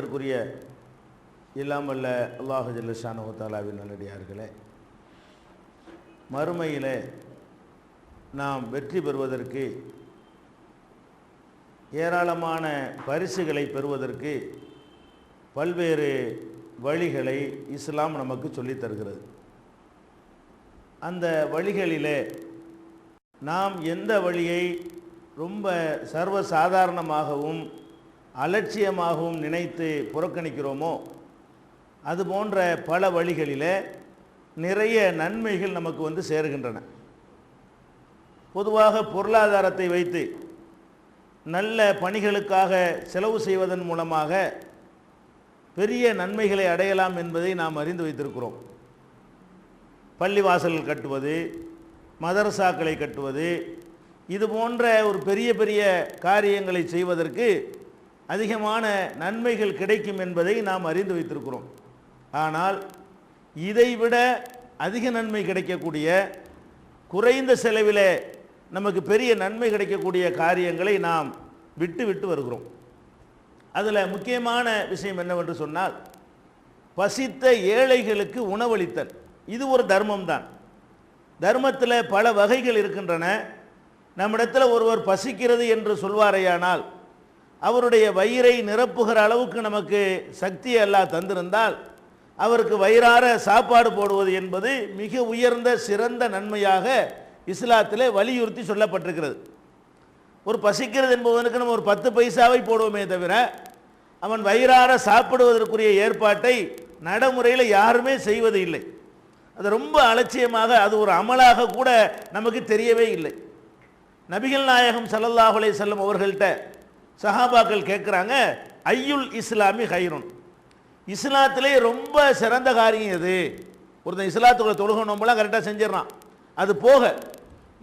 கண்ணியத்திற்குரிய இல்லாமல்ல வல்ல அல்லாஹு ஜல்லஷானு தாலாவின் நல்லடியார்களே மறுமையில் நாம் வெற்றி பெறுவதற்கு ஏராளமான பரிசுகளை பெறுவதற்கு பல்வேறு வழிகளை இஸ்லாம் நமக்கு சொல்லித்தருகிறது அந்த வழிகளிலே நாம் எந்த வழியை ரொம்ப சர்வசாதாரணமாகவும் அலட்சியமாகவும் நினைத்து புறக்கணிக்கிறோமோ? அது போன்ற பல வழிகளில் நிறைய நன்மைகள் நமக்கு வந்து சேருகின்றன. பொதுவாக பொருளாதாரத்தை வைத்து நல்ல பணிகளுக்காக செலவு செய்வதன் மூலமாக பெரிய நன்மைகளை அடையலாம் என்பதை நாம் அறிந்து வைத்திருக்கிறோம். பள்ளிவாசல்கள் கட்டுவது மதரசாக்களை கட்டுவது இது போன்ற ஒரு பெரிய பெரிய காரியங்களை செய்வதற்கு அதிகமான நன்மைகள் கிடைக்கும் என்பதை நாம் அறிந்து வைத்திருக்கிறோம். ஆனால் இதைவிட அதிக நன்மை கிடைக்கக்கூடிய குறைந்த செலவில் நமக்கு பெரிய நன்மை கிடைக்கக்கூடிய காரியங்களை நாம் விட்டு விட்டு வருகிறோம். அதில் முக்கியமான விஷயம் என்னவென்று சொன்னால் பசித்த ஏழைகளுக்கு உணவளித்தல். இது ஒரு தர்மம் தான். தர்மத்தில் பல வகைகள் இருக்கின்றன. நம்மிடத்தில் ஒருவர் பசிக்கிறது என்று சொல்வாரேயானால் அவருடைய வயிறை நிரப்புகிற அளவுக்கு நமக்கு சக்தி எல்லாம் தந்திருந்தால் அவருக்கு வயிறார சாப்பாடு போடுவது என்பது மிக உயர்ந்த சிறந்த நன்மையாக இஸ்லாத்திலே வலியுறுத்தி சொல்லப்பட்டிருக்கிறது. ஒரு பசிக்கிறது என்பவனுக்கு நம்ம ஒரு பத்து பைசாவை போடுவோமே தவிர அவன் வயிறார சாப்பிடுவதற்குரிய ஏற்பாட்டை நடைமுறையில் யாருமே செய்வது இல்லை. அது ரொம்ப அலட்சியமாக அது ஒரு அமலாக கூட நமக்கு தெரியவே இல்லை. நபிகள் நாயகம் சல்லல்லாஹுலே செல்லும் அவர்கள்ட்ட சஹாபாக்கள் கேட்குறாங்க ஐயுல் இஸ்லாமி ஹைருன் இஸ்லாத்திலே ரொம்ப சிறந்த காரியம் எது? ஒருத்தன் இஸ்லாத்துக்குள்ள தொழுகை நோம்பெல்லாம் கரெக்டாக செஞ்சிடறான். அது போக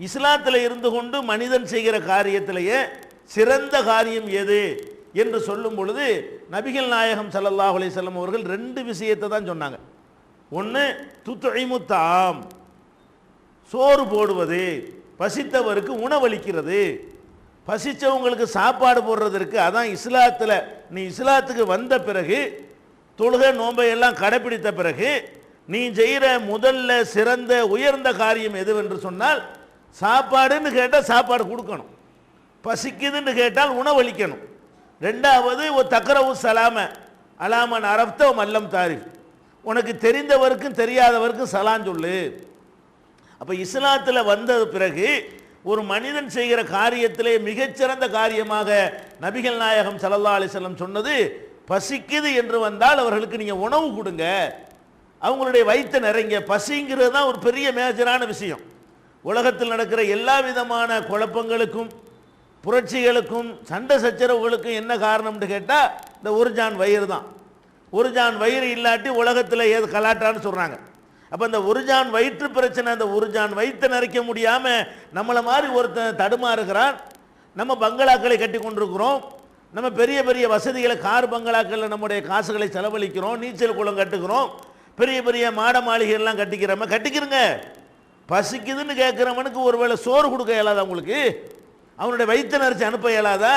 இஸ்லாத்தில் இருந்து கொண்டு மனிதன் செய்கிற காரியத்திலேயே சிறந்த காரியம் எது என்று சொல்லும் பொழுது நபிகள் நாயகம் சல்லல்லாஹ் அலிசல்லம் அவர்கள் ரெண்டு விஷயத்தை தான் சொன்னாங்க. ஒன்று துத்துழிமு சோறு போடுவது பசித்தவருக்கு உணவளிக்கிறது. பசித்தவங்களுக்கு சாப்பாடு போடுறதற்கு அதான் இஸ்லாத்தில் நீ இஸ்லாத்துக்கு வந்த பிறகு தொழுகை நோன்பை எல்லாம் கடைப்பிடித்த பிறகு நீ செய்கிற முதல்ல சிறந்த உயர்ந்த காரியம் எதுவென்று சொன்னால் சாப்பாடுன்னு கேட்டால் சாப்பாடு கொடுக்கணும். பசிக்குதுன்னு கேட்டால் உணவளிக்கணும். ரெண்டாவது ஒரு தக்கரவு சலாம அலாமன் அரப்த மல்லம் தாரிஃப். உனக்கு தெரிந்தவருக்கும் தெரியாதவருக்கும் சலான் சொல்லு. அப்போ இஸ்லாத்தில் வந்த பிறகு ஒரு மனிதன் செய்கிற காரியத்திலே மிகச்சிறந்த காரியமாக நபிகள் நாயகம் ஸல்லல்லாஹு அலிசல்லம் சொன்னது பசிக்குது என்று வந்தால் அவர்களுக்கு நீங்கள் உணவு கொடுங்க. அவங்களுடைய வயிற்று நிறைங்க. பசிங்கிறது தான் ஒரு பெரிய மேஜரான விஷயம். உலகத்தில் நடக்கிற எல்லா விதமான குழப்பங்களுக்கும் புரட்சிகளுக்கும் சண்டை சச்சரவுகளுக்கும் என்ன காரணம்னு கேட்டால் இந்த ஒரு ஜான் வயிறு தான். ஒரு ஜான் வயிறு இல்லாட்டி உலகத்தில் ஏது கலாட்டான்னு சொல்கிறாங்க அப்போ இந்த உருஜான் வயிற்று பிரச்சனை அந்த உருஜான் வயிற்று வயிற்றை நிறைக்க முடியாமல் நம்மளை மாதிரி ஒருத்தன் தடுமாறுகிறான். நம்ம பங்களாக்களை கட்டி கொண்டிருக்கிறோம். நம்ம பெரிய பெரிய வசதிகளை கார் பங்களாக்களில் நம்முடைய காசுகளை செலவழிக்கிறோம் நீச்சல் குளம் கட்டுக்கிறோம் பெரிய பெரிய மாட மாளிகைகள்லாம் கட்டிக்கிறோம். கட்டிக்கிறங்க பசிக்குதுன்னு கேட்குறவனுக்கு ஒருவேளை சோறு கொடுக்க இயலாதா உங்களுக்கு? அவனுடைய வயிற்று நிறச்சி அனுப்ப இயலாதா?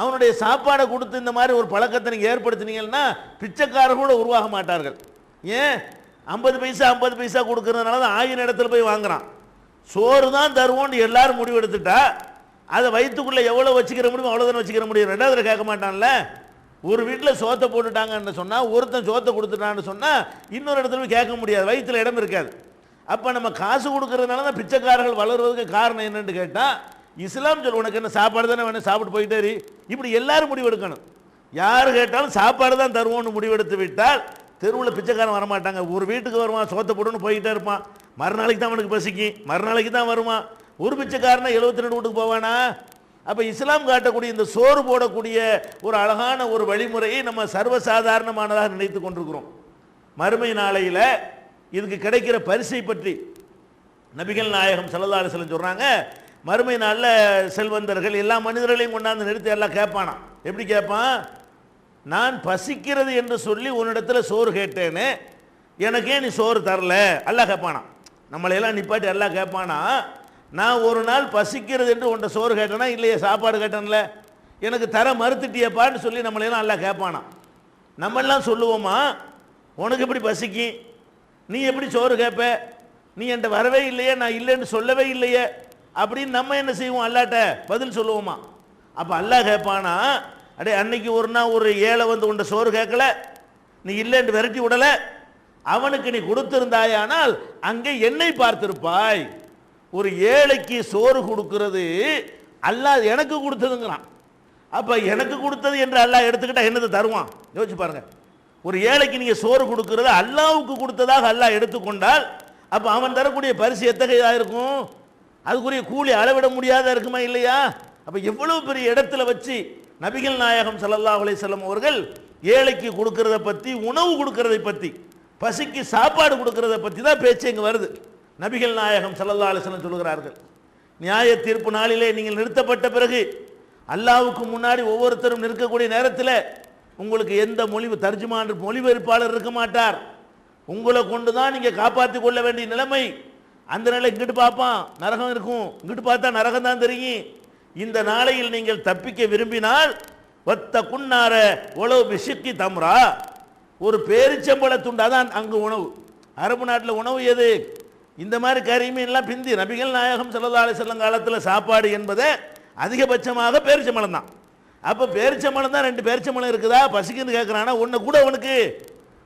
அவனுடைய சாப்பாடை கொடுத்து இந்த மாதிரி ஒரு பழக்கத்தை நீங்கள் ஏற்படுத்தினீங்கன்னா பிச்சைக்காரர் கூட உருவாக மாட்டார்கள். ஏன்? ஐம்பது பைசா ஐம்பது பைசா கொடுக்கறதுனால தான் ஆயிரம் இடத்துல போய் வாங்குறான். சோறு தான் தருவோம்னு எல்லாரும் முடிவெடுத்துட்டா அதை வயிற்றுக்குள்ளே எவ்வளோ வச்சுக்கிற முடியும் அவ்வளோதானே வச்சுக்கிற முடியும். ரெண்டாவது கேட்க மாட்டான்ல. ஒரு வீட்டில் சோத்தை போட்டுட்டாங்கன்னு சொன்னால் ஒருத்தன் சோத்தை கொடுத்துட்டான்னு சொன்னால் இன்னொரு இடத்துல போய் கேட்க முடியாது. வயிற்றில் இடம் இருக்காது. அப்போ நம்ம காசு கொடுக்கறதுனால தான் பிச்சைக்காரர்கள் வளர்றதுக்கு காரணம் என்னென்னு கேட்டால் இஸ்லாம் சொல் உனக்கு என்ன சாப்பாடு தானே வேணும்? சாப்பிட்டு போயிட்டே இப்படி எல்லாரும் முடிவெடுக்கணும். யார் கேட்டாலும் சாப்பாடு தான் தருவோம்னு முடிவெடுத்து விட்டால் தெருவில் பிச்சைக்காரன் வரமாட்டாங்க. ஒரு வீட்டுக்கு வருவான் சோத்தை போட்டுன்னு போய்கிட்டே இருப்பான். மறுநாளைக்கு தான் அவனுக்கு பசிக்கு. மறுநாளைக்கு தான் வருவான் ஒரு பிச்சைக்காரனை எழுபத்தி ரெண்டு வீட்டுக்கு போவானா? அப்போ இஸ்லாம் காட்டக்கூடிய இந்த சோறு போடக்கூடிய ஒரு அழகான ஒரு வழிமுறையை நம்ம சர்வசாதாரணமானதாக நினைத்து கொண்டிருக்கிறோம். மறுமை நாளையில் இதுக்கு கிடைக்கிற பரிசை பற்றி நபிகள் நாயகம் செல்லதாரி அலைஹி சொல்கிறாங்க மறுமை நாளில் செல்வந்தர்கள் எல்லா மனிதர்களையும் கொண்டாந்து நிறுத்தி எல்லாம் கேட்பானா எப்படி கேட்பான்? நான் பசிக்கிறது என்று சொல்லி உன்னிடத்தில் சோறு கேட்டேனே எனக்கே நீ சோறு தரல. அல்லாஹ் கேட்பானா நம்மளையெல்லாம் நிப்பாட்டி எல்லாம் கேட்பானா நான் ஒரு நாள் பசிக்கிறது என்று உன்ட்ட சோறு கேட்டேனா? இல்லையே சாப்பாடு கேட்டேன்ல. எனக்கு தர மறுத்துட்டியப்பான்னு சொல்லி நம்மளையெல்லாம் எல்லாம் கேட்பானா நம்மெல்லாம் சொல்லுவோமா? உனக்கு எப்படி பசிக்கு? நீ எப்படி சோறு கேட்ப நீ என்கிட்ட வரவே இல்லையே நான் இல்லைன்னு சொல்லவே இல்லையே அப்படின்னு நம்ம என்ன செய்வோம்? அல்லாட்ட பதில் சொல்லுவோமா? அப்போ அல்லாஹ் கேட்பானா அடே அன்னைக்கு ஒரு நாள் ஒரு ஏழை வந்து உண்ட சோறு கேட்கல. நீ இல்லைன்னு விரட்டி விடல. அவனுக்கு நீ கொடுத்திருந்தாயானால் அங்கே என்னை பார்த்திருப்பாய். ஒரு ஏழைக்கு சோறு கொடுக்கிறது அல்லாஹ் எனக்கு கொடுத்ததுங்கிறான். அப்போ எனக்கு கொடுத்தது என்று அல்லாஹ் எடுத்துக்கிட்டா என்னது தருவான்? யோசிச்சு பாருங்க. ஒரு ஏழைக்கு நீங்கள் சோறு கொடுக்கறது அல்லாவுக்கு கொடுத்ததாக அல்லாஹ் எடுத்துக்கொண்டால் அப்போ அவன் தரக்கூடிய பரிசு எத்தகையதாக இருக்கும்? அதுக்குரிய கூலி அளவிட முடியாத இருக்குமா இல்லையா? அப்போ எவ்வளவு பெரிய இடத்துல வச்சு நபிகள் நாயகம் சல்லல்லா அலைஹி அவர்கள் ஏழைக்கு கொடுக்கறத பற்றி உணவு கொடுக்கறதை பற்றி பசிக்கு சாப்பாடு கொடுக்கறத பற்றி தான் பேச்சு இங்கே வருது. நபிகள் நாயகம் சல்லல்லா அலைஹி சொல்கிறார்கள் நியாய தீர்ப்பு நாளிலே நீங்கள் நிறுத்தப்பட்ட பிறகு அல்லாவுக்கு முன்னாடி ஒவ்வொருத்தரும் நிற்கக்கூடிய நேரத்தில் உங்களுக்கு எந்த மொழி தர்ஜுமான மொழிபெயர்ப்பாளர் இருக்க மாட்டார். உங்களை கொண்டு தான் நீங்கள் காப்பாற்றி கொள்ள வேண்டிய நிலைமை. அந்த நிலை இங்கிட்டு பார்ப்பான் நரகம் இருக்கும். இங்கிட்டு பார்த்தா நரகம் தான் தெரியும். இந்த நாளையில் நீங்கள் தப்பிக்க விரும்பினால் வத்த குன்னார உழவு பிசுக்கி தம்ரா. ஒரு பேரிச்சம்பள துண்டா தான் அங்கு உணவு. அரபு நாட்டில் உணவு எது? இந்த மாதிரி கறிமீன்லாம் பிந்தி நபிகள் நாயகம் ஸல்லல்லாஹு செல்லும் காலத்தில் சாப்பாடு என்பதை அதிகபட்சமாக பேரிச்சம்பளம் தான். அப்போ பேரிச்சம்பளம் தான் ரெண்டு பேரிச்சம்பளம் இருக்குதா? பசிக்குன்னு கேட்குறானா ஒன்று கூட அவனுக்கு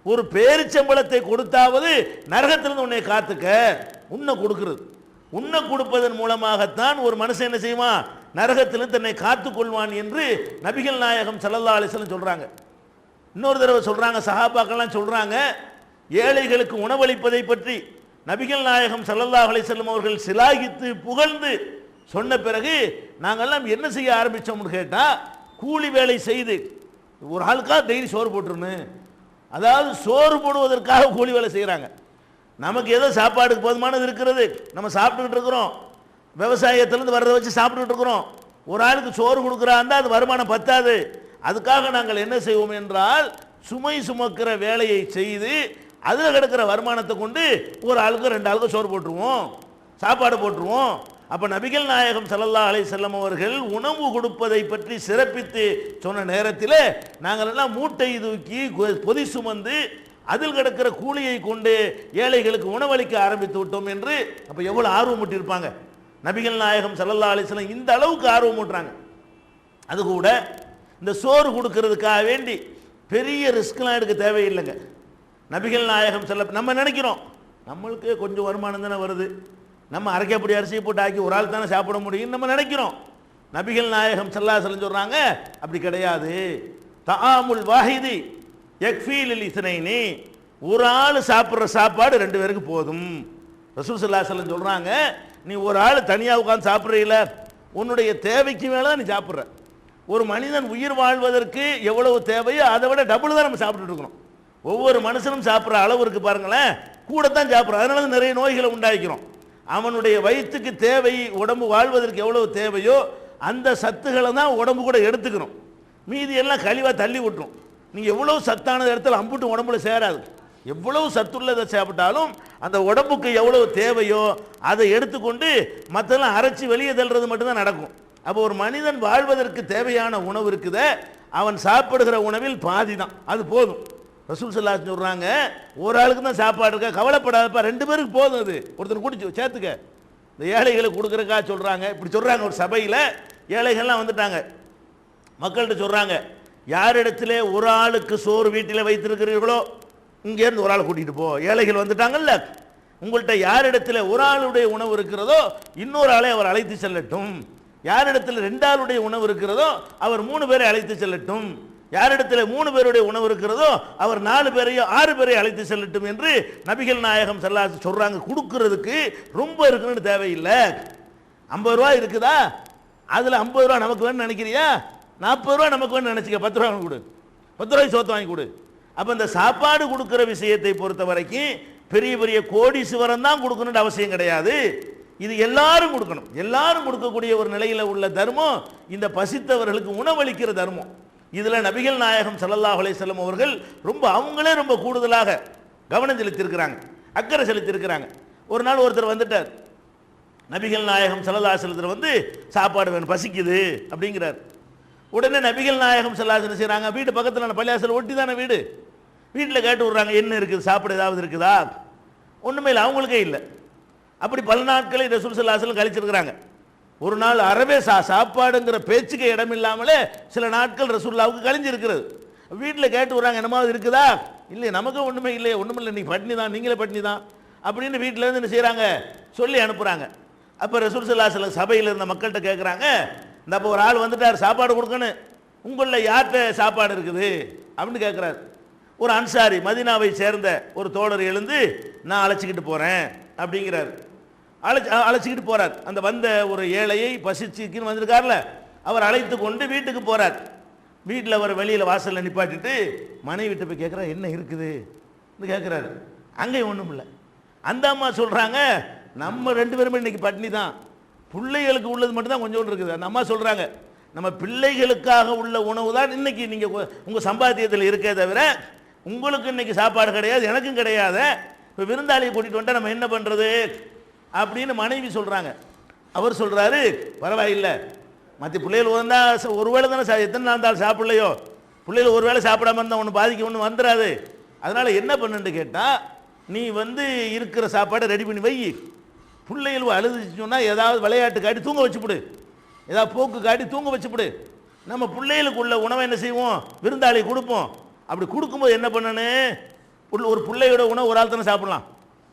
ஒரு பேரிச்சம்பளத்தை கொடுத்தாவது நரகத்திலிருந்து உன்னை காத்துக்க உன்னை கொடுக்குறது. உன்னை கொடுப்பதன் மூலமாகத்தான் ஒரு மனுஷன் என்ன செய்வான்? நரகத்திலும் தன்னை காத்துக்கொள்வான் என்று நபிகள் நாயகம் சல்லல்லா அலைஹி சொல்கிறாங்க இன்னொரு தடவை சொல்கிறாங்க சஹாபாக்கள்லாம் சொல்கிறாங்க ஏழைகளுக்கு உணவளிப்பதை பற்றி நபிகள் நாயகம் சல்லல்லா அலைஹி அவர்கள் சிலாகித்து புகழ்ந்து சொன்ன பிறகு நாங்கெல்லாம் என்ன செய்ய ஆரம்பித்தோம்னு கேட்டால் கூலி வேலை செய்து ஒரு ஆளுக்காக டெய்லி சோறு போட்டுருணும் அதாவது சோறு போடுவதற்காக கூலி வேலை செய்கிறாங்க நமக்கு ஏதோ சாப்பாடுக்கு போதுமானது இருக்கிறது நம்ம சாப்பிட்டுக்கிட்டு இருக்கிறோம். விவசாயத்திலேருந்து வர்றதை வச்சு சாப்பிட்டுட்டு இருக்கிறோம். ஒரு ஆளுக்கு சோறு கொடுக்குறாந்தா அது வருமானம் பத்தாது. அதுக்காக நாங்கள் என்ன செய்வோம் என்றால் சுமை சுமக்கிற வேலையை செய்து அதில் கிடக்கிற வருமானத்தை கொண்டு ஒரு ஆளுக்கு ரெண்டு ஆளுக்கு சோறு போட்டுருவோம். சாப்பாடு போட்டுருவோம். அப்போ நபிகள் நாயகம் சல்லல்லா அலை செல்லம் அவர்கள் உணவு கொடுப்பதை பற்றி சிறப்பித்து சொன்ன நேரத்தில் நாங்கள் எல்லாம் மூட்டை தூக்கி கொ- பொதி சுமந்து அதில் கிடக்கிற கூலியை கொண்டு ஏழைகளுக்கு உணவளிக்க ஆரம்பித்து விட்டோம் என்று அப்போ எவ்வளோ ஆர்வம் ஊட்டியிருப்பாங்க நபிகள் நாயகம் சல்லல்லா அலிஸ்லாம் இந்த அளவுக்கு ஆர்வம் ஊட்டுறாங்க. அது கூட இந்த சோறு கொடுக்கறதுக்காக வேண்டி பெரிய ரிஸ்க்லாம் எடுக்க தேவையில்லைங்க. நபிகள் நாயகம் செல்ல நம்ம நினைக்கிறோம் நம்மளுக்கு கொஞ்சம் வருமானம் தானே வருது. நம்ம அரைக்கப்படி அரிசியை போட்டு ஆக்கி ஒரு ஆள் தானே சாப்பிட முடியும் நம்ம நினைக்கிறோம். நபிகள் நாயகம் செல்லா சொல்றாங்க அப்படி கிடையாது. தாமுல் வாஹிதி எக்ஃபீல் இசனைனி ஒரு ஆள் சாப்பிட்ற சாப்பாடு ரெண்டு பேருக்கு போதும். ரசூல் சல்லா சொல்லம் சொல்கிறாங்க நீ ஒரு ஆள் தனியாக உட்காந்து சாப்பிட்றீல? உன்னுடைய தேவைக்கு மேலே தான் நீ சாப்பிட்ற. ஒரு மனிதன் உயிர் வாழ்வதற்கு எவ்வளவு தேவையோ அதை விட டபுள் தான் நம்ம சாப்பிட்டுட்டு இருக்கிறோம் ஒவ்வொரு மனுஷனும் சாப்பிட்ற அளவு இருக்குது பாருங்களேன். கூட தான் சாப்பிட்றோம் அதனால நிறைய நோய்களை உண்டாக்கிறோம். அவனுடைய வயிற்றுக்கு தேவை உடம்பு வாழ்வதற்கு எவ்வளவு தேவையோ அந்த சத்துக்களை தான் உடம்பு கூட எடுத்துக்கணும். மீதி எல்லாம் கழிவாக தள்ளி விட்டுரும். நீங்கள் எவ்வளோ சத்தான இடத்துல அம்புட்டு உடம்புல சேராது. எவ்வளவு சத்துள்ளதை சாப்பிட்டாலும் அந்த உடம்புக்கு எவ்வளவு தேவையோ அதை எடுத்துக்கொண்டு மற்றெல்லாம் அரைச்சி வெளியே தள்ளுறது மட்டும்தான் நடக்கும். அப்போ ஒரு மனிதன் வாழ்வதற்கு தேவையான உணவு இருக்குத அவன் சாப்பிடுகிற உணவில் பாதி தான். அது போதும். ரசூல் சொல்லா சொல்கிறாங்க ஒரு ஆளுக்கு தான் சாப்பாடு இருக்கா? கவலைப்படாதப்பா ரெண்டு பேருக்கு போதும் அது. ஒருத்தர் குடிச்சு சேர்த்துக்க. இந்த ஏழைகளை கொடுக்குறக்கா சொல்கிறாங்க இப்படி சொல்கிறாங்க ஒரு சபையில் ஏழைகள்லாம் வந்துட்டாங்க. மக்கள்கிட்ட சொல்கிறாங்க யாரிடத்திலே ஒரு ஆளுக்கு சோறு வீட்டில் வைத்திருக்கிறீர்களோ இங்கேருந்து ஒரு ஆளை கூட்டிகிட்டு போ. ஏழைகள் வந்துட்டாங்கல்ல. உங்கள்கிட்ட யாரிடத்தில் ஒரு ஆளுடைய உணவு இருக்கிறதோ இன்னொரு ஆளை அவர் அழைத்து செல்லட்டும். யாரிடத்தில் ரெண்டு ஆளுடைய உணவு இருக்கிறதோ அவர் மூணு பேரை அழைத்து செல்லட்டும். யாரிடத்தில் மூணு பேருடைய உணவு இருக்கிறதோ அவர் நாலு பேரையோ ஆறு பேரையும் அழைத்து செல்லட்டும் என்று நபிகள் நாயகம் செல்லா சொல்கிறாங்க கொடுக்கறதுக்கு ரொம்ப இருக்குன்னு தேவையில்லை. ஐம்பது ரூபா இருக்குதா? அதில் ஐம்பது ரூபா நமக்கு வேணும்னு நினைக்கிறியா? நாற்பது ரூபா நமக்கு வேணும்னு நினச்சிக்க. பத்து ரூபா வாங்கி கொடு. பத்து ரூபாய்க்கு சோத்து வாங்கி கொடு. அப்போ இந்த சாப்பாடு கொடுக்குற விஷயத்தை பொறுத்த வரைக்கும் பெரிய பெரிய கோடி கோடீஸ்வரம் தான் கொடுக்கணுன்ற அவசியம் கிடையாது. இது எல்லாரும் கொடுக்கணும். எல்லாரும் கொடுக்கக்கூடிய ஒரு நிலையில் உள்ள தர்மம் இந்த பசித்தவர்களுக்கு உணவளிக்கிற தர்மம். இதில் நபிகள் நாயகம் சல்லல்லாஹ் அலைஹி அவர்கள் ரொம்ப அவங்களே ரொம்ப கூடுதலாக கவனம் செலுத்தியிருக்கிறாங்க. அக்கறை செலுத்தியிருக்கிறாங்க. ஒரு நாள் ஒருத்தர் வந்துட்டார். நபிகள் நாயகம் சல்லல்லா செலுத்தர் வந்து சாப்பாடு வேணும் பசிக்குது அப்படிங்கிறார். உடனே நபிகள் நாயகம் செல்லாசன் செய்கிறாங்க வீடு பக்கத்தில் பள்ளியாசல் ஒட்டி தானே வீடு? வீட்டில் கேட்டு விட்றாங்க என்ன இருக்குது? சாப்பிட ஏதாவது இருக்குதா? ஒன்றுமே இல்லை அவங்களுக்கே இல்லை. அப்படி பல நாட்களை ரசூல் சல்லாசலம் கழிச்சிருக்கிறாங்க. ஒரு நாள் அறவே சா சாப்பாடுங்கிற பேச்சுக்கு இடம் இல்லாமலே சில நாட்கள் ரசூல்லாவுக்கு கழிஞ்சிருக்கிறது. வீட்டில் கேட்டு விட்றாங்க என்னமாவது இருக்குதா? இல்லை நமக்கு ஒன்றுமே இல்லையே ஒன்றும் இல்லை நீ பட்னி தான் நீங்களே பட்னி தான். அப்படின்னு வீட்டில் இருந்து என்ன செய்கிறாங்க சொல்லி அனுப்புகிறாங்க அப்போ ரசூல் சல்லாசலம் சபையில் இருந்த மக்கள்கிட்ட கேட்குறாங்க இந்த அப்போ ஒரு ஆள் வந்துட்டார் சாப்பாடு கொடுக்கணும் உங்களில் யார்கிட்ட சாப்பாடு இருக்குது? அப்படின்னு கேட்குறாரு ஒரு அன்சாரி மதினாவை சேர்ந்த ஒரு தோழர் எழுந்து நான் அழைச்சிக்கிட்டு போகிறேன் அப்படிங்கிறார். அழைச்சி அழைச்சிக்கிட்டு போகிறார் அந்த வந்த ஒரு ஏழையை பசிச்சுக்குன்னு வந்திருக்கார்ல அவர் அழைத்து கொண்டு வீட்டுக்கு போகிறார் வீட்டில் அவர் வெளியில் வாசலில் நிப்பாட்டிட்டு மனைவிட்ட போய் கேட்குறா என்ன இருக்குது? கேட்குறாரு அங்கேயும் ஒன்றும் இல்லை அந்த அம்மா சொல்கிறாங்க நம்ம ரெண்டு பேருமே இன்றைக்கி பட்னி தான். பிள்ளைகளுக்கு உள்ளது மட்டும்தான் கொஞ்சோண்டு இருக்குது. அந்த அம்மா சொல்கிறாங்க நம்ம பிள்ளைகளுக்காக உள்ள உணவு தான் இன்றைக்கி நீங்கள் உங்கள் சம்பாத்தியத்தில் இருக்கே தவிர உங்களுக்கு இன்றைக்கி சாப்பாடு கிடையாது எனக்கும் கிடையாது. இப்போ விருந்தாளியை கூட்டிகிட்டு வந்தால் நம்ம என்ன பண்ணுறது அப்படின்னு மனைவி சொல்கிறாங்க அவர் சொல்கிறாரு பரவாயில்லை. மற்ற பிள்ளைகள் வந்தால் ஒரு வேளை தானே சா- எத்தனை நாள் இருந்தாலும் சாப்பிடலையோ? பிள்ளைகள் ஒரு வேளை சாப்பிடாம இருந்தால் ஒன்று பாதிக்க ஒன்று வந்துடாது அதனால் என்ன பண்ணுன்னு கேட்டால் நீ வந்து இருக்கிற சாப்பாடை ரெடி பண்ணி வை. பிள்ளைகள் அழுதுச்சு சொன்னால் ஏதாவது விளையாட்டு காட்டி தூங்க வச்சுப்பிடு. ஏதாவது போக்கு காட்டி தூங்க வச்சுப்பிடு. நம்ம பிள்ளைகளுக்கு உள்ள உணவை என்ன செய்வோம்? விருந்தாளி கொடுப்போம். அப்படி கொடுக்கும்போது என்ன பண்ணணும் ஒரு பிள்ளையோட உணவு ஒரு ஆள் தானே சாப்பிடலாம்.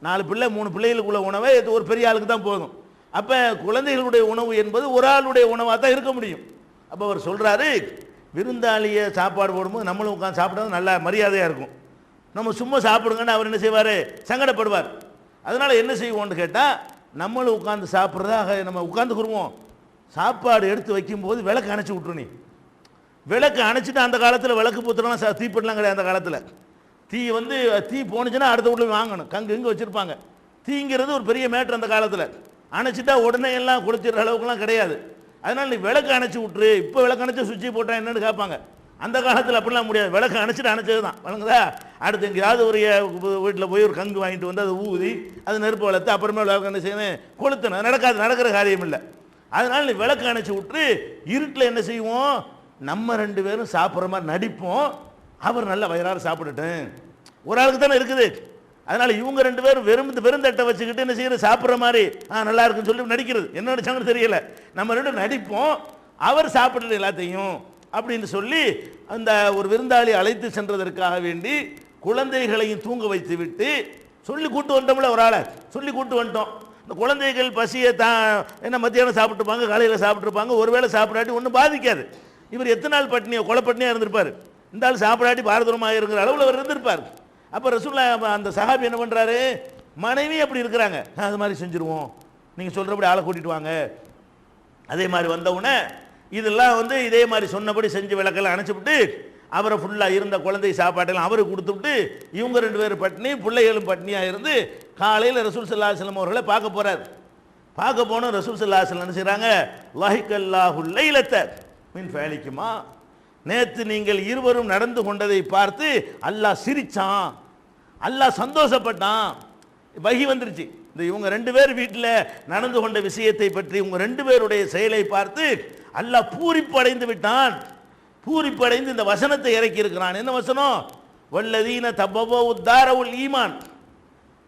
நாலு பிள்ளை மூணு பிள்ளைகளுக்குள்ள உணவை இது ஒரு பெரிய ஆளுக்கு தான் போதும். அப்போ குழந்தைகளுடைய உணவு என்பது ஒரு ஆளுடைய உணவாக தான் இருக்க முடியும். அப்போ அவர் சொல்கிறாரு விருந்தாளியை சாப்பாடு போடும்போது நம்மளும் உட்காந்து சாப்பிட்டது நல்லா மரியாதையாக இருக்கும். நம்ம சும்மா சாப்பிடுங்கன்னு அவர் என்ன செய்வார்? சங்கடப்படுவார். அதனால் என்ன செய்வோம்னு கேட்டால் நம்மளும் உட்காந்து சாப்பிட்றதாக நம்ம உட்காந்துக்குருவோம் சாப்பாடு எடுத்து வைக்கும்போது விளக்கு அணைச்சி விட்ரு நீ. விளக்கு அணைச்சிட்டு அந்த காலத்தில் விளக்கு பூத்தலாம் ச கிடையாது அந்த காலத்தில். தீ வந்து தீ போணுச்சுன்னா அடுத்த வீட்டில் வாங்கணும். கங்கு இங்கே வச்சுருப்பாங்க. தீங்கிறது ஒரு பெரிய மேட்ரு அந்த காலத்தில். அணைச்சிட்டா உடனே எல்லாம் குளிச்சிடுற அளவுக்குலாம் கிடையாது. அதனால் நீ விளக்கு அணைச்சி விட்ரு இப்போ விளக்கு அணைச்சி சுவிட்சை போட்டால் என்னென்னு கேட்பாங்க. அந்த காலத்தில் அப்படிலாம் முடியாது. விளக்கு அணைச்சிட்டு அணைச்சது தான் வழங்குதா? அடுத்து எங்கேயாவது ஒரு வீட்டில் போய் ஒரு கங்கு வாங்கிட்டு வந்து அதை ஊதி அது நெருப்பு வளர்த்து அப்புறமே விளக்கு என்ன செய்யணும் கொளுத்தணும் நடக்காது நடக்கிற காரியம் இல்லை. அதனால் நீ விளக்கு அணைச்சி விட்டு இருட்டில் என்ன செய்வோம்? நம்ம ரெண்டு பேரும் சாப்பிட்ற மாதிரி நடிப்போம். அவர் நல்ல வயிறார சாப்பிடட்டும். ஒரு ஆளுக்கு தானே இருக்குது. அதனால் இவங்க ரெண்டு பேரும் வெறும் வெறும் தட்டை வச்சுக்கிட்டு என்ன செய்யறது? சாப்பிட்ற மாதிரி ஆ நல்லா இருக்குன்னு சொல்லி நடிக்கிறது. என்ன நினச்சாங்கன்னு தெரியல. நம்ம ரெண்டும் நடிப்போம். அவர் சாப்பிட்றது எல்லாத்தையும். அப்படின்னு சொல்லி அந்த ஒரு விருந்தாளி அழைத்து சென்றதற்காக வேண்டி குழந்தைகளையும் தூங்க வைத்து விட்டு சொல்லி கூட்டு வந்துட்டோம்ல ஒரு ஆளை. சொல்லி கூட்டு வந்துட்டோம். இந்த குழந்தைகள் பசியை தான் என்ன மத்தியானம் சாப்பிட்டுருப்பாங்க காலையில் சாப்பிட்ருப்பாங்க ஒருவேளை சாப்பிடாட்டி ஒன்றும் பாதிக்காது. இவர் எத்தனை நாள் பட்னியோ கொலை இருந்திருப்பார். இந்த ஆள் சாப்பிடாட்டி பாரதூரமாக இருக்கிற அளவில் அவர் இருந்திருப்பார். அப்போ ரசூல்லா அந்த சஹாபி என்ன பண்ணுறாரு மனைவி அப்படி இருக்கிறாங்க. அது மாதிரி செஞ்சுருவோம். நீங்கள் சொல்கிறபடி ஆளை கூட்டிட்டு வாங்க. அதே மாதிரி வந்தவுடனே இதெல்லாம் வந்து இதே மாதிரி சொன்னபடி செஞ்சு விளக்கெல்லாம் அணைச்சிவிட்டு அவரை ஃபுல்லாக இருந்த குழந்தை சாப்பாட்டெல்லாம் அவருக்கு கொடுத்துட்டு இவங்க ரெண்டு பேரும் பட்னி பிள்ளைகளும் பட்னியாக இருந்து காலையில் ரசூல் சல்லா அவர்களை பார்க்க போகிறார் பார்க்க போனோம் ரசூல் சல்லா செல்லம் என்ன செய்கிறாங்க லாஹிக்கல்லாஹு லைலத்த மின் ஃபேலிக்குமா? நேற்று நீங்கள் இருவரும் நடந்து கொண்டதை பார்த்து அல்லாஹ் சிரிச்சான். அல்லாஹ் சந்தோஷப்பட்டான். வகி வந்துருச்சு. இந்த இவங்க ரெண்டு பேர் வீட்டில் நடந்து கொண்ட விஷயத்தை பற்றி இவங்க ரெண்டு பேருடைய செயலை பார்த்து அல்லாஹ் பூரிப்படைந்து விட்டான். பூரிப்படைந்து இந்த வசனத்தை இறக்கி இருக்கிறான். என்ன வசனம்? வல்லதீன தப்பவோ உத்தாரவுல் ஈமான்.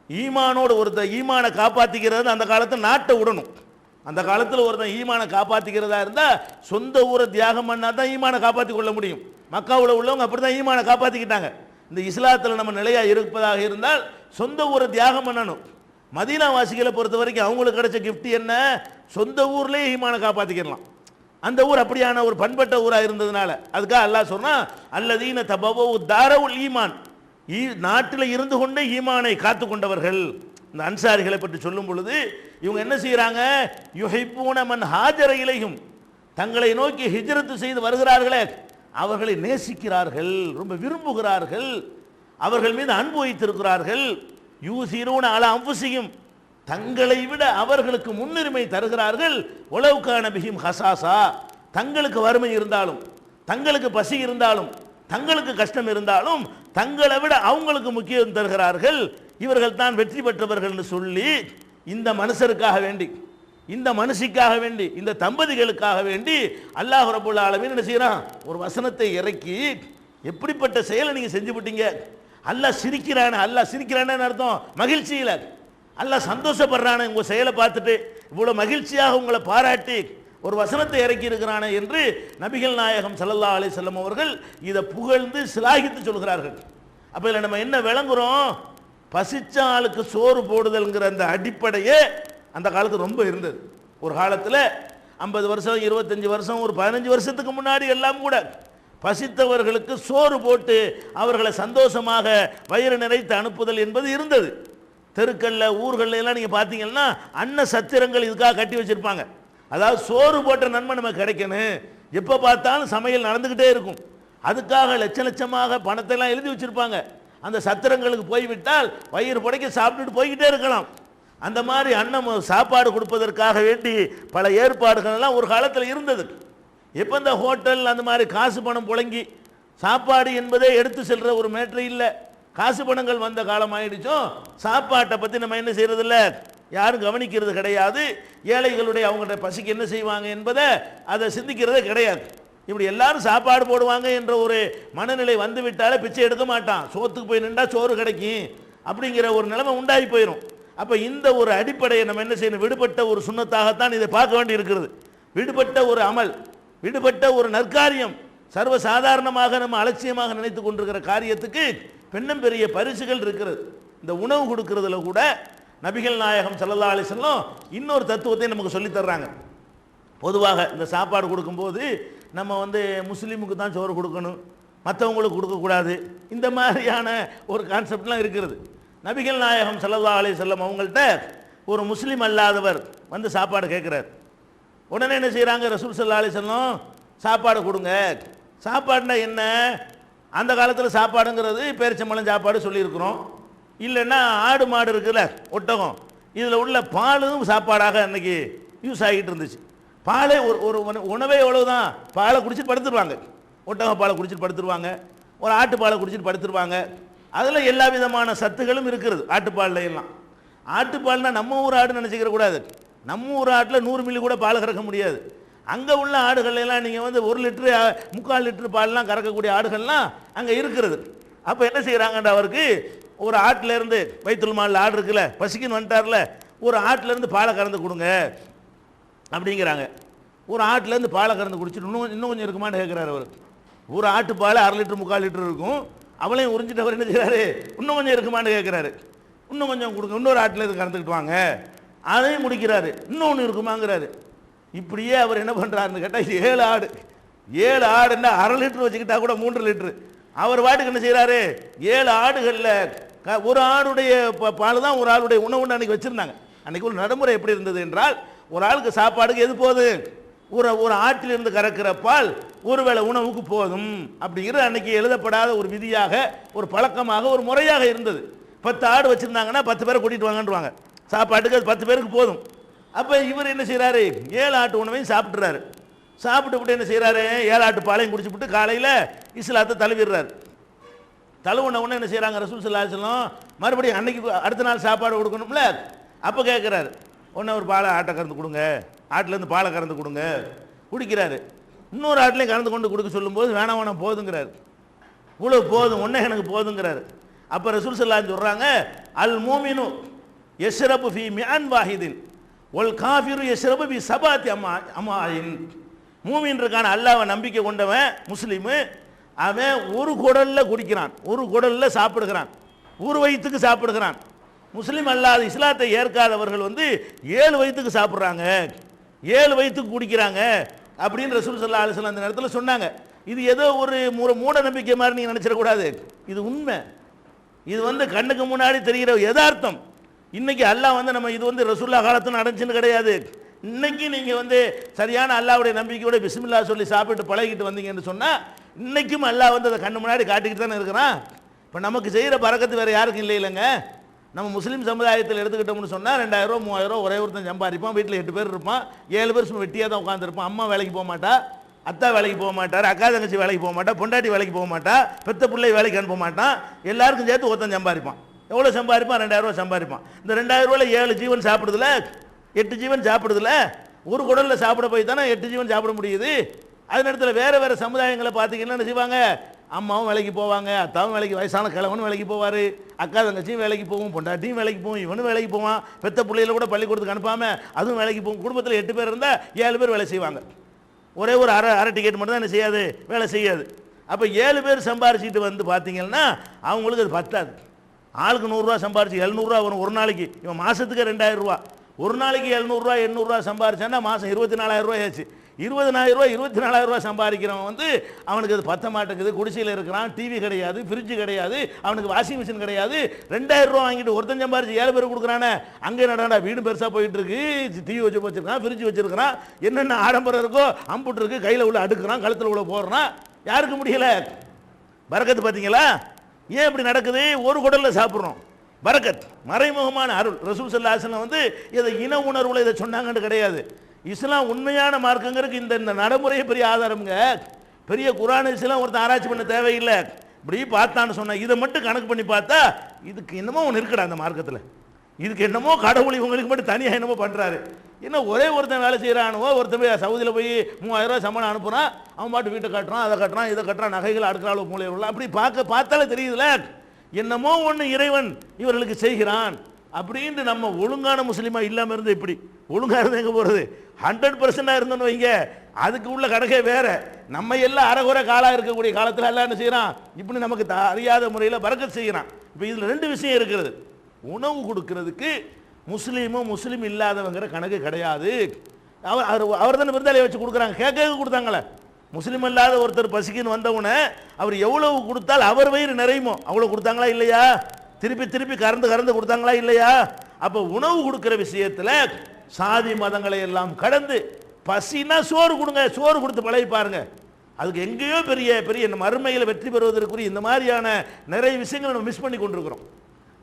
ஈமானோடு ஒருத்தன் ஈமானை காப்பாற்றிக்கிறது அந்த காலத்தில் நாட்டை விடணும் அந்த காலத்தில் ஒருத்தன் ஈமானை காப்பாற்றிக்கிறதா இருந்தால் சொந்த ஊரை தியாகம் பண்ணால் தான் ஈமானை காப்பாற்றி கொள்ள முடியும். மக்காவில் உள்ளவங்க அப்படி தான் ஈமானை காப்பாற்றிக்கிட்டாங்க இந்த இஸ்லாத்தில் நம்ம நிலையாக இருப்பதாக இருந்தால் சொந்த ஊரை தியாகம் பண்ணணும். மதீனா வாசிகளை பொறுத்த வரைக்கும் அவங்களுக்கு கிடைச்ச கிஃப்ட் என்ன? சொந்த ஊர்லேயே ஈமானை காப்பாற்றிக்கிடலாம் அந்த ஊர் அப்படியான ஒரு பண்பட்ட ஊராக இருந்ததுனால. அதுக்காக அல்லாஹ் சொன்னால் அல்லதீன தபவோ தாரவுல் ஈமான். ஈ நாட்டில் இருந்து கொண்டு ஈமானை காத்து கொண்டவர்கள். இந்த அன்சாரிகளை பற்றி சொல்லும் பொழுது இவங்க என்ன செய்கிறாங்க யுஹிப்பூன மன் ஹாஜர இலையும் தங்களை நோக்கி ஹிஜரத்து செய்து வருகிறார்களே அவர்களை நேசிக்கிறார்கள் ரொம்ப விரும்புகிறார்கள் அவர்கள் மீது அன்பு வைத்திருக்கிறார்கள். யூசிரூன அல அம்புசியும். தங்களை விட அவர்களுக்கு முன்னுரிமை தருகிறார்கள். உளவுக்கான பிகிம் ஹசாசா. தங்களுக்கு வறுமை இருந்தாலும் தங்களுக்கு பசி இருந்தாலும் தங்களுக்கு கஷ்டம் இருந்தாலும் தங்களை விட அவங்களுக்கு முக்கியம் தருகிறார்கள். இவர்கள் தான் வெற்றி பெற்றவர்கள் என்று சொல்லி இந்த மனுஷருக்காக வேண்டி இந்த மனுஷிக்காக வேண்டி இந்த தம்பதிகளுக்காக வேண்டி அல்லாஹ் ரபுல்லா ஆலமீன் என்ன செய்கிறான் ஒரு வசனத்தை இறக்கி எப்படிப்பட்ட செயலை நீங்கள் செஞ்சு விட்டீங்க அல்ல சிரிக்கிறான அல்லாஹ் சிரிக்கிறானேன்னு அர்த்தம்? மகிழ்ச்சியில். அல்ல சந்தோஷப்படுறானு உங்கள் செயலை பார்த்துட்டு இவ்வளோ மகிழ்ச்சியாக உங்களை பாராட்டி ஒரு வசனத்தை இறக்கி இருக்கிறானே என்று நபிகள் நாயகம் சல்லல்லா அலி செல்லம் அவர்கள் இதை புகழ்ந்து சிலாகித்து சொல்கிறார்கள். அப்போ இதில் நம்ம என்ன விளங்குறோம்? பசிச்ச ஆளுக்கு சோறு போடுதல்ங்கிற அந்த அடிப்படையே அந்த காலத்து ரொம்ப இருந்தது. ஒரு காலத்தில் ஐம்பது வருஷம் இருபத்தஞ்சி வருஷம் ஒரு பதினஞ்சு வருஷத்துக்கு முன்னாடி எல்லாம் கூட பசித்தவர்களுக்கு சோறு போட்டு அவர்களை சந்தோஷமாக வயிறு நிறைத்து அனுப்புதல் என்பது இருந்தது. தெருக்கல்ல ஊர்கள்ல எல்லாம் நீங்கள் பார்த்தீங்கன்னா அன்ன சத்திரங்கள் இதுக்காக கட்டி வச்சுருப்பாங்க. அதாவது சோறு போட்ட நன்மை நமக்கு கிடைக்கணும். எப்போ பார்த்தாலும் சமையல் நடந்துக்கிட்டே இருக்கும். அதுக்காக லட்ச லட்சமாக பணத்தை எல்லாம் எழுதி வச்சுருப்பாங்க. அந்த சத்திரங்களுக்கு போய்விட்டால் வயிறு புடைக்க சாப்பிட்டுட்டு போய்கிட்டே இருக்கலாம். அந்த மாதிரி அன்னம் சாப்பாடு கொடுப்பதற்காக வேண்டி பல ஏற்பாடுகள் எல்லாம் ஒரு காலத்தில் இருந்தது. எப்போ இந்த ஹோட்டல் அந்த மாதிரி காசு பணம் புழங்கி சாப்பாடு என்பதே எடுத்து செல்கிற ஒரு மேட்ரு இல்லை. காசு பணங்கள் வந்த காலம் ஆயிடுச்சோ சாப்பாட்டை பற்றி நம்ம என்ன செய்யறதில்ல? யாரும் கவனிக்கிறது கிடையாது. ஏழைகளுடைய அவங்களுடைய பசிக்கு என்ன செய்வாங்க என்பதை அதை சிந்திக்கிறதே கிடையாது. இப்படி எல்லாரும் சாப்பாடு போடுவாங்க என்ற ஒரு மனநிலை வந்து விட்டாலே பிச்சை எடுக்க மாட்டான். சோத்துக்கு போய் நின்றா சோறு கிடைக்கும். அப்படிங்கிற ஒரு நிலைமை உண்டாகி போயிடும் அப்போ இந்த ஒரு அடிப்படையை நம்ம என்ன செய்யணும்? விடுபட்ட ஒரு சுண்ணத்தாகத்தான் இதை பார்க்க வேண்டி இருக்கிறது விடுபட்ட ஒரு அமல். விடுபட்ட ஒரு நற்காரியம். சர்வ சாதாரணமாக நம்ம அலட்சியமாக நினைத்து கொண்டிருக்கிற காரியத்துக்கு பெண்ணும் பெரிய பரிசுகள் இருக்கிறது. இந்த உணவு கொடுக்கறதுல கூட நபிகள் நாயகம் ஸல்லல்லாஹு அலைஹி இன்னொரு தத்துவத்தை நமக்கு சொல்லித் தர்றாங்க. பொதுவாக இந்த சாப்பாடு கொடுக்கும்போது நம்ம வந்து முஸ்லீமுக்கு தான் சோறு கொடுக்கணும். மற்றவங்களுக்கு கொடுக்கக்கூடாது இந்த மாதிரியான ஒரு கான்செப்ட்லாம் இருக்கிறது. நபிகள் நாயகம் ஸல்லல்லாஹு அலி செல்லம் அவங்கள்ட்ட ஒரு முஸ்லீம் அல்லாதவர் வந்து சாப்பாடு கேட்குறார். உடனே என்ன செய்கிறாங்க ரசூல் சல்லா அலிசல்லம் சாப்பாடு கொடுங்க. சாப்பாடுனா என்ன? அந்த காலத்தில் சாப்பாடுங்கிறது பேரிச்சம்பழம் சாப்பாடு சொல்லியிருக்கிறோம். இல்லைன்னா ஆடு மாடு இருக்குல்ல ஒட்டகம். இதில் உள்ள பாலும் சாப்பாடாக அன்னைக்கு யூஸ் ஆகிட்டு இருந்துச்சு. பாலே ஒரு ஒரு உண- உணவே எவ்வளவுதான்? பாலை குடிச்சிட்டு படுத்துருவாங்க. ஒட்டக பாலை குடிச்சிட்டு படுத்துருவாங்க. ஒரு ஆட்டு பாலை குடிச்சிட்டு படுத்துருவாங்க. அதில் எல்லா விதமான சத்துகளும் இருக்கிறது ஆட்டுப்பாலில் எல்லாம். ஆட்டுப்பால்னால் நம்ம ஊர் ஆடு நினச்சிக்கிற கூடாது நம்ம ஊர் ஆட்டில் நூறு மில்லி கூட பால் கறக்க முடியாது. அங்கே உள்ள ஆடுகளெல்லாம் நீங்கள் வந்து ஒரு லிட்டரு முக்கால் லிட்டரு பால்லாம் கறக்கக்கூடிய ஆடுகள்லாம் அங்கே இருக்கிறது. அப்போ என்ன செய்கிறாங்கன்ற அவருக்கு ஒரு ஆட்டிலேருந்து வைத்துல் மாலில் ஆடு இருக்குல்ல பசிக்குன்னு வந்துட்டார்ல ஒரு ஆட்டிலேருந்து பாலை கறந்து கொடுங்க அப்படிங்கிறாங்க. ஒரு ஆட்டிலேருந்து பாலை கறந்து குடிச்சிட்டு இன்னும் இன்னும் கொஞ்சம் இருக்குமான்னு கேட்குறாரு அவர். ஒரு ஆட்டு பால் அரை லிட்டர் முக்கால் லிட்டர் இருக்கும். அவளையும் உறிஞ்சிட்டு அவர் என்ன செய்கிறாரு இன்னும் கொஞ்சம் இருக்குமான்னு கேட்குறாரு இன்னும் கொஞ்சம் கொடுங்க இன்னொரு ஆட்டிலேருந்து கறந்துக்கிட்டு வாங்க. அதையும் முடிக்கிறாரு. இன்னொன்று இருக்குமாங்கிறாரு. இப்படியே அவர் என்ன பண்ணுறாருன்னு கேட்டால் ஏழு ஆடு. ஏழு ஆடுன்னா அரை லிட்டர் வச்சுக்கிட்டா கூட மூன்று லிட்டரு. அவர் வாட்டுக்கு என்ன செய்கிறாரு ஏழு ஆடுகளில் க- ஒரு ஆடுடைய ப- பால் தான் ஒரு ஆளுடைய உணவுன்னு அன்னைக்கு வச்சுருந்தாங்க. அன்னைக்கு ஒரு நடைமுறை எப்படி இருந்தது என்றால் ஒரு ஆளுக்கு சாப்பாடுக்கு எது போகுது ஒரு ஒரு ஆற்றிலிருந்து கறக்கிற பால் ஒருவேளை உணவுக்கு போதும். அப்படிங்கிறது அன்னைக்கு எழுதப்படாத ஒரு விதியாக ஒரு பழக்கமாக ஒரு முறையாக இருந்தது. பத்து ஆடு வச்சுருந்தாங்கன்னா பத்து பேரை கூட்டிகிட்டு வாங்கன்றுவாங்க. சாப்பாட்டுக்கு அது பத்து பேருக்கு போதும். அப்போ இவர் என்ன செய்கிறாரு ஏழு ஆட்டு உணவையும் சாப்பிட்றாரு சாப்பிட்டு விட்டு என்ன செய்கிறாரு ஏழு ஆட்டு பாலையும் குடிச்சுப்புட்டு காலையில் இஸ்லாத்தை தழுவிடுறாரு. தழுவுன உடனே என்ன செய்கிறாங்க ரசூல் சல்லா சொல்லம் மறுபடியும் அன்னைக்கு அடுத்த நாள் சாப்பாடு கொடுக்கணும்ல? அப்போ கேட்குறாரு ஒன்று ஒரு பாலை ஆட்டை கறந்து கொடுங்க. ஆட்டிலேருந்து பாலை கறந்து கொடுங்க. குடிக்கிறாரு. இன்னொரு ஆட்டிலையும் கறந்து கொண்டு கொடுக்க சொல்லும்போது வேணாம் வேணாம் போதுங்கிறாரு. இவ்வளோ போதும் ஒன்றே எனக்கு போதுங்கிறாரு. அப்போ ரசூல் சல்லான்னு சொல்கிறாங்க அல் மூமினு எஸ்ரபு ஃபி மியான் வாஹிதின் ஒல் காஃபிரு எஸ்ரபு ஃபி சபாத்தி அம்மா அம்மாயின் மூமின் இருக்கான அல்லாவை நம்பிக்கை கொண்டவன் முஸ்லீமு அவன் ஒரு குடலில் குடிக்கிறான். ஒரு குடலில் சாப்பிடுகிறான். ஒரு வயிற்றுக்கு சாப்பிடுகிறான். முஸ்லீம் அல்லாத இஸ்லாத்தை ஏற்காதவர்கள் வந்து ஏழு வயிற்றுக்கு சாப்பிட்றாங்க. ஏழு வயிற்றுக்கு குடிக்கிறாங்க அப்படின்னு ரசூல் சல்லா அலிஸ்லாம் அந்த நேரத்தில் சொன்னாங்க. இது ஏதோ ஒரு மூட மூட நம்பிக்கை மாதிரி நீங்கள் நினச்சிடக்கூடாது இது உண்மை. இது வந்து கண்ணுக்கு முன்னாடி தெரிகிற யதார்த்தம். இன்னைக்கு அல்லாஹ் வந்து நம்ம இது வந்து ரசுல்லா காலத்தில் நடந்துச்சுன்னு கிடையாது. இன்னைக்கு நீங்கள் வந்து சரியான அல்லாவுடைய நம்பிக்கையோட பிஸ்மில்லா சொல்லி சாப்பிட்டு பழகிட்டு வந்தீங்கன்னு சொன்னால் இன்னைக்கும் அல்லாஹ் வந்து அதை கண்ணு முன்னாடி காட்டிக்கிட்டு தானே இருக்கிறான். இப்போ நமக்கு செய்கிற பறக்கத்து வேறு யாருக்கும் இல்லை இல்லைங்க. நம்ம முஸ்லீம் சமுதாயத்தில் எடுத்துக்கிட்டோம்னு சொன்னால் ரெண்டாயிரம் ரூபா மூவாயிரம் ரூபா ஒரே ஒருத்தன் சம்பாதிப்பான் வீட்டில் எட்டு பேர் இருப்பான் ஏழு பேர் சும்மா வெட்டியாக தான் உட்காந்துருப்பான் அம்மா வேலைக்கு போக மாட்டா அத்தா வேலைக்கு போக மாட்டார் அக்கா தங்கச்சி வேலைக்கு போக மாட்டா பொண்டாட்டி வேலைக்கு போக மாட்டா பெத்த பிள்ளை வேலைக்கு அனுப்ப மாட்டான் எல்லாருக்கும் சேர்த்து ஒருத்தன் சம்பாதிப்பான். எவ்வளோ சம்பாதிப்பான்? ரெண்டாயிரரூவா சம்பாதிப்பான். இந்த ரெண்டாயிரம் ஏழு ஜீவன் சாப்பிடுதுல? எட்டு ஜீவன் சாப்பிடுதுல? ஒரு குடலில் சாப்பிட போய் தானே எட்டு ஜீவன் சாப்பிட முடியுது? அது நேரத்தில் வேறு வேறு சமுதாயங்களை பார்த்தீங்கன்னா என்ன செய்வாங்க? அம்மாவும் வேலைக்கு போவாங்க அத்தாவும் வேலைக்கு வயசான கிழவனும் வேலைக்கு போவார் அக்கா தங்கச்சியும் வேலைக்கு போவோம் பொண்டாட்டியும் வேலைக்கு போவோம் இவனும் வேலைக்கு போவான். பெத்த பிள்ளையில கூட பள்ளிக்கூடத்துக்கு அனுப்பாமல் அதுவும் வேலைக்கு போகும். குடும்பத்தில் எட்டு பேர் இருந்தால் ஏழு பேர் வேலை செய்வாங்க. ஒரே ஒரு அரை அரை டிக்கெட் மட்டும் தான் என்ன செய்யாது? வேலை செய்யாது. அப்போ ஏழு பேர் சம்பாரிச்சிட்டு வந்து பார்த்தீங்கன்னா அவங்களுக்கு அது பத்தாது. ஆளுக்கு நூறுரூவா சம்பாரிச்சு எழுநூறுவா வரும் ஒரு நாளைக்கு. இவன் மாதத்துக்கு ரெண்டாயிரம் ரூபா. ஒரு நாளைக்கு எழுநூறுவா எண்ணூறுரூவா சம்பாரிச்சான்னா மாதம் இருபத்தி நாலாயிரம் ரூபாய் ஆச்சு. இருபதனாயிரம் இருபத்தி நாலாயிரம் சம்பாதிக்கிறவன் வந்து அவனுக்கு அது பத்த மாட்டேங்குது. குடிசையில் இருக்கிறான் டிவி கிடையாது ஃப்ரிட்ஜு கிடையாது அவனுக்கு வாஷிங் மிஷின் கிடையாது. ரெண்டாயிரம் ரூபா வாங்கிட்டு ஒருத்தன் சம்பாரிச்சு ஏழு பேர் கொடுக்குறானே அங்கே நடனா வீடு பெருசாக போயிட்டு இருக்கு டிவி வச்சு வச்சிருக்கான் ஃப்ரிட்ஜ் வச்சிருக்கிறான். என்னென்ன ஆடம்பரம் இருக்கோ அம்புட்டு இருக்கு. கையில் உள்ள அடுக்குறான் கழுத்தில் உள்ள போடுறான். யாருக்கு முடியல? பரக்கத்து பார்த்தீங்களா? ஏன் இப்படி நடக்குது? ஒரு குடலில் சாப்பிட்றோம். பரக்கத் மறைமுகமான அருள். ரசூல் சல்லாஹன் வந்து இதை இன உணர்வுல இதை சொன்னாங்கன்னு கிடையாது. இஸ்லாம் உண்மையான மார்க்கங்கிறதுக்கு இந்த இந்த நடைமுறையே பெரிய ஆதாரம்ங்க. பெரிய குரான் இஸ்லாம் ஒருத்தன் ஆராய்ச்சி பண்ண தேவையில்லை. இப்படி பார்த்தான்னு சொன்னேன் இதை மட்டும் கணக்கு பண்ணி பார்த்தா இதுக்கு என்னமோ ஒன்று இருக்குடா அந்த மார்க்கத்தில். இதுக்கு என்னமோ கடவுள் இவங்களுக்கு மட்டும் தனியாக என்னமோ பண்ணுறாரு என்ன ஒரே ஒருத்தன் வேலை செய்கிறானுவோ ஒருத்தன் போய் சவுதியில் போய் மூவாயிரம் ரூபாய் சம்பளம் அனுப்புகிறான் அவன் பாட்டு வீட்டை கட்டுறான் அதை கட்டுறான் இதை கட்டுறான் நகைகள் அடுக்கிறாள் மூலையில் உள்ள அப்படி பார்க்க பார்த்தாலே தெரியுதுல. என்னமோ ஒன்று இறைவன் இவர்களுக்கு செய்கிறான் அப்படின்ட்டு நம்ம ஒழுங்கான முஸ்லீமாக இல்லாமல் இருந்து இப்படி? ஒழுங்காக இருந்து எங்கே போகிறது ஹண்ட்ரட் பர்சன்டாக இருந்தோன்னு வைங்க. அதுக்கு உள்ள கணக்கே வேறு. நம்ம எல்லாம் அறகுறை காலாக இருக்கக்கூடிய காலத்தில் எல்லாம் என்ன செய்கிறான் இப்படி நமக்கு த- அறியாத முறையில் பறக்க செய்கிறான் இப்போ இதில் ரெண்டு விஷயம் இருக்கிறது. உணவு கொடுக்கறதுக்கு முஸ்லீமும் முஸ்லீம் இல்லாதவங்கிற கணக்கு கிடையாது. அவர் அவர் அவர் தானே விருந்தாளி வச்சு கொடுக்குறாங்க. கேட்க கொடுத்தாங்களே. முஸ்லீம் இல்லாத ஒருத்தர் பசிக்குன்னு வந்தவுடனே அவர் எவ்வளவு கொடுத்தால் அவர் வயிறு நிறையுமோ? அவ்வளோ கொடுத்தாங்களா இல்லையா? திருப்பி திருப்பி கறந்து கறந்து கொடுத்தாங்களா இல்லையா? அப்போ உணவு கொடுக்குற விஷயத்தில் சாதி மதங்களை எல்லாம் கடந்து பசினா சோறு கொடுங்க. சோறு கொடுத்து பழகி பாருங்க. அதுக்கு எங்கேயோ பெரிய பெரிய மறுமையில் வெற்றி பெறுவதற்குரிய இந்த மாதிரியான நிறைய விஷயங்களை நம்ம மிஸ் பண்ணி கொண்டிருக்கிறோம்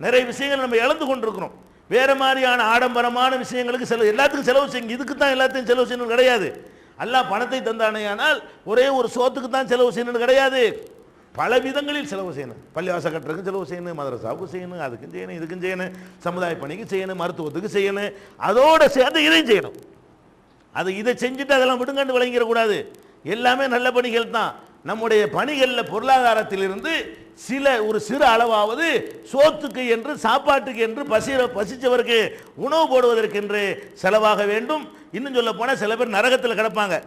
நிறைய விஷயங்கள் நம்ம இழந்து கொண்டிருக்கிறோம். வேறு மாதிரியான ஆடம்பரமான விஷயங்களுக்கு செலவு எல்லாத்துக்கும் செலவு செய்யுங்க இதுக்கு தான் எல்லாத்தையும் செலவு செய்யணும் கிடையாது. எல்லாம் பணத்தை தந்தானேயானால் ஒரே ஒரு சோத்துக்கு தான் செலவு செய்யணும் கிடையாது. பல விதங்களில் செலவு செய்யணும். பள்ளிவாச கட்டுறதுக்கு செலவு செய்யணும் மதரசாவுக்கு செய்யணும் அதுக்கும் செய்யணும் இதுக்கும் செய்யணும் சமுதாய பணிக்கு செய்யணும் மருத்துவத்துக்கு செய்யணும். அதோட சேர்ந்து இதையும் செய்யணும். அது இதை செஞ்சுட்டு அதெல்லாம் விடுங்கன்னு விளங்கிடக்கூடாது. எல்லாமே நல்ல பணிகள் தான். நம்முடைய பணிகளில் பொருளாதாரத்திலிருந்து சில ஒரு சிறு அளவாவது சோத்துக்கு என்று சாப்பாட்டுக்கு என்று பசி பசித்தவருக்கு உணவு போடுவதற்கென்று செலவாக வேண்டும். இன்னும் சொல்ல போனால் சில பேர் நரகத்தில் கிடப்பாங்க.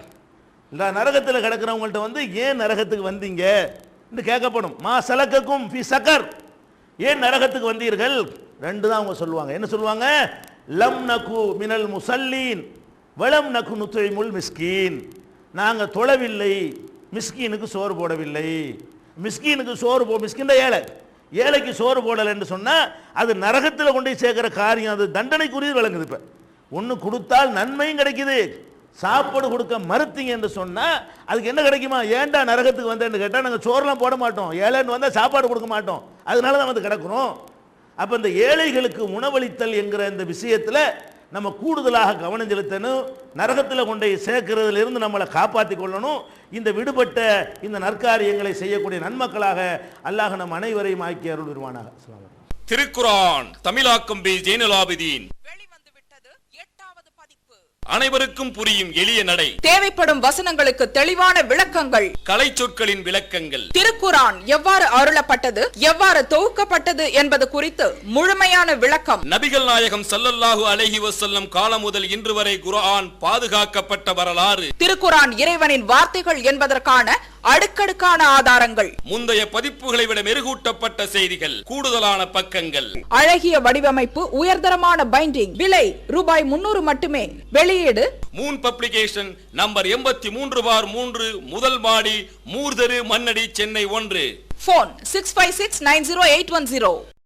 இந்த நரகத்தில் கிடக்கிறவங்கள்ட்ட வந்து ஏன் நரகத்துக்கு வந்தீங்க? என்று கேட்கப்படும். மா சலக்கக்கும் ஃபி சக்கர். ஏன் நரகத்துக்கு வந்தீர்கள்? ரெண்டு தான் அவங்க சொல்லுவாங்க. என்ன சொல்லுவாங்க? லம் நகு மினல் முசல்லீன் வளம் நகு நுத்துழிமுல் மிஸ்கீன். நாங்கள் தொழவில்லை. மிஸ்கீனுக்கு சோறு போடவில்லை. மிஸ்கீனுக்கு சோறு போ மிஸ்கின் ஏழை. ஏழைக்கு சோறு போடலைன்னு சொன்னால் அது நரகத்தில் கொண்டு போய் சேர்க்குற காரியம் அது தண்டனைக்குரியது விளங்குது இப்போ. ஒன்று கொடுத்தால் நன்மையும் கிடைக்குது. சாப்பாடு கொடுக்க மறுத்தீங்க என்று சொன்னால் அதுக்கு என்ன கிடைக்குமா? ஏன்டா நரகத்துக்கு வந்தேன்னு கேட்டால் நாங்கள் சோறுலாம் போட மாட்டோம். ஏழைன்னு வந்தால் சாப்பாடு கொடுக்க மாட்டோம். அதனால தான் வந்து கிடக்குறோம். அப்போ இந்த ஏழைகளுக்கு உணவளித்தல் என்கிற இந்த விஷயத்தில் நம்ம கூடுதலாக கவனம் செலுத்தணும் நரகத்தில் கொண்டு சேர்க்கிறதுலேருந்து இருந்து நம்மளை காப்பாற்றி கொள்ளணும். இந்த விடுபட்ட இந்த நற்காரியங்களை செய்யக்கூடிய நன்மக்களாக அல்லாஹ் நம் அனைவரையும் ஆக்கி அருள் வருவானாக அஸ்ஸலாமு திருக்குரான் தமிழாக்கம் பி ஜெயினலாபிதீன் அனைவருக்கும் புரியும் எளிய நடை. தேவைப்படும் வசனங்களுக்கு தெளிவான விளக்கங்கள். கலை சொற்களின் விளக்கங்கள். திருக்குரான் எவ்வாறு அருளப்பட்டது எவ்வாறு தொகுக்கப்பட்டது என்பது குறித்து முழுமையான விளக்கம். நபிகள் நாயகம் ஸல்லல்லாஹு அலைஹி வஸல்லம் காலம் முதல் இன்று வரை குர்ஆன் பாதுகாக்கப்பட்ட வரலாறு. திருக்குரான் இறைவனின் வார்த்தைகள் என்பதற்கான அடுக்கடுக்கான ஆதாரங்கள். முந்தைய பதிப்புகளை விட மெருகூட்டப்பட்ட செய்திகள் கூடுதலான பக்கங்கள். அழகிய வடிவமைப்பு உயர்தரமான பைண்டிங் விலை ரூபாய் முன்னூறு மட்டுமே. வெளியீடு. மூன் பப்ளிகேஷன் நம்பர் எண்பத்தி மூன்று பார் மூன்று முதல் மாடி மூர்தரு மன்னடி சென்னை ஒன்று. Phone six five six nine zero eight one zero